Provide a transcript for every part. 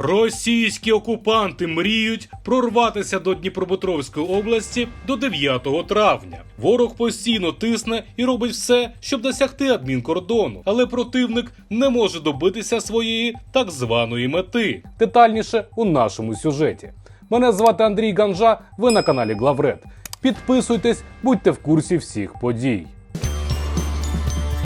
Російські окупанти мріють прорватися до Дніпропетровської області до 9 травня. Ворог постійно тисне і робить все, щоб досягти адмінкордону, але противник не може добитися своєї так званої мети. Детальніше у нашому сюжеті. Мене звати Андрій Ганжа. Ви на каналі Главред. Підписуйтесь, будьте в курсі всіх подій.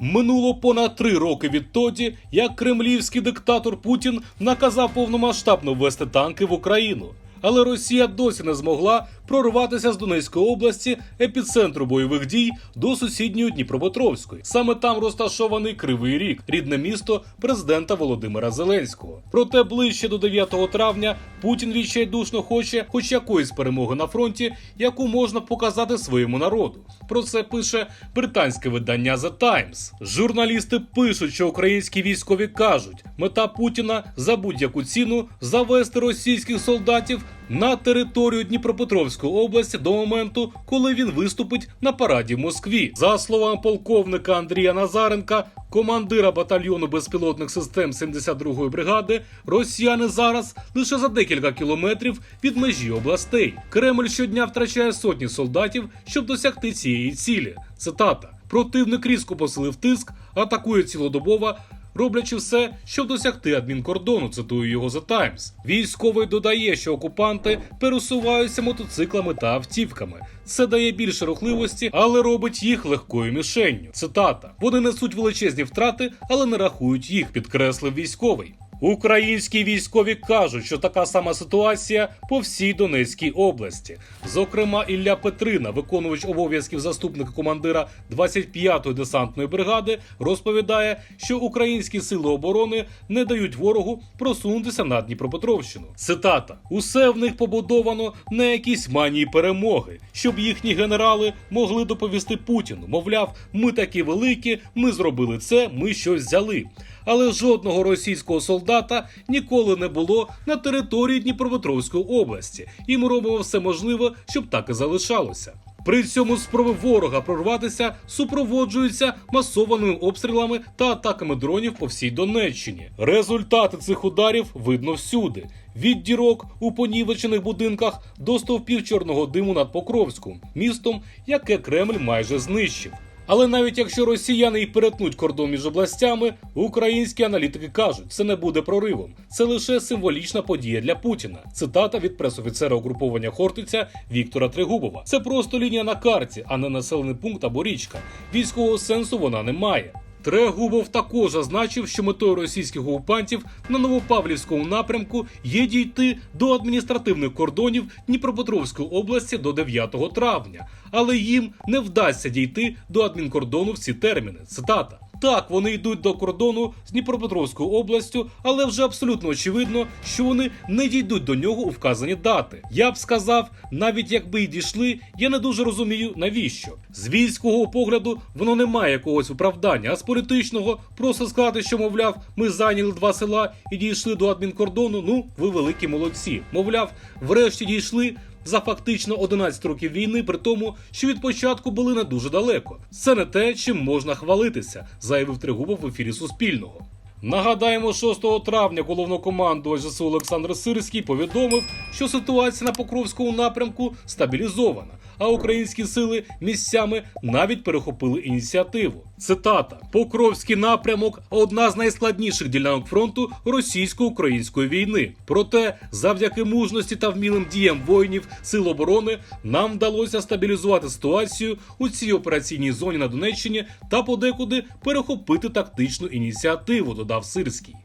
Минуло понад три роки відтоді, як кремлівський диктатор Путін наказав повномасштабно ввести танки в Україну. Але Росія досі не змогла прорватися з Донецької області, епіцентру бойових дій, до сусідньої Дніпропетровської. Саме там розташований Кривий Ріг, рідне місто президента Володимира Зеленського. Проте ближче до 9 травня Путін відчайдушно хоче хоч якоїсь перемоги на фронті, яку можна показати своєму народу. Про це пише британське видання The Times. Журналісти пишуть, що українські військові кажуть, мета Путіна за будь-яку ціну завести російських солдатів на територію Дніпропетровської області до моменту, коли він виступить на параді в Москві. За словами полковника Андрія Назаренка, командира батальйону безпілотних систем 72-ї бригади, росіяни зараз лише за декілька кілометрів від межі областей. Кремль щодня втрачає сотні солдатів, щоб досягти цієї цілі. Цитата: противник різко посилив тиск, атакує цілодобово. Роблячи все, щоб досягти адмінкордону, цитую його The Times. Військовий додає, що окупанти пересуваються мотоциклами та автівками. Це дає більше рухливості, але робить їх легкою мішенню. Цитата: вони несуть величезні втрати, але не рахують їх, підкреслив військовий. Українські військові кажуть, що така сама ситуація по всій Донецькій області. Зокрема, Ілля Петрина, виконувач обов'язків заступника командира 25-ї десантної бригади, розповідає, що українські сили оборони не дають ворогу просунутися на Дніпропетровщину. Цитата: усе в них побудовано на якісь манії перемоги, щоб їхні генерали могли доповісти Путіну. Мовляв, ми такі великі, ми зробили це, ми щось взяли але жодного російського солдата ніколи не було на території Дніпропетровської області, і ми робимо все можливе, щоб так і залишалося. При цьому спроби ворога прорватися супроводжуються масованими обстрілами та атаками дронів по всій Донеччині. Результати цих ударів видно всюди: від дірок у понівечених будинках до стовпів чорного диму над Покровськом, містом, яке Кремль майже знищив. Але навіть якщо росіяни і перетнуть кордон між областями, українські аналітики кажуть, це не буде проривом. Це лише символічна подія для Путіна. Цитата від пресофіцера угруповання Хортиця Віктора Тригубова. Це просто лінія на карті, а не населений пункт або річка. Військового сенсу вона не має. Трегубов також зазначив, що метою російських окупантів на Новопавлівському напрямку є дійти до адміністративних кордонів Дніпропетровської області до 9 травня, але їм не вдасться дійти до адмінкордону в ці терміни. Цитата. Так, вони йдуть до кордону з Дніпропетровською областю, але вже абсолютно очевидно, що вони не дійдуть до нього у вказані дати. Я б сказав, навіть якби й дійшли, я не дуже розумію навіщо. З військового погляду воно не має якогось оправдання, а з політичного просто сказати, що мовляв, ми зайняли два села і дійшли до адмінкордону. Ну, ви великі молодці. Мовляв, врешті дійшли. За фактично 11 років війни, при тому, що від початку були не дуже далеко. Це не те, чим можна хвалитися, заявив Тригубов в ефірі Суспільного. Нагадаємо, 6 травня головнокомандувач ЗСУ Олександр Сирський повідомив, що ситуація на Покровському напрямку стабілізована, а українські сили місцями навіть перехопили ініціативу. Цитата: Покровський напрямок одна з найскладніших ділянок фронту російсько-української війни. Проте, завдяки мужності та вмілим діям воїнів сил оборони, нам вдалося стабілізувати ситуацію у цій операційній зоні на Донеччині та подекуди перехопити тактичну ініціативу. Додав Сирський.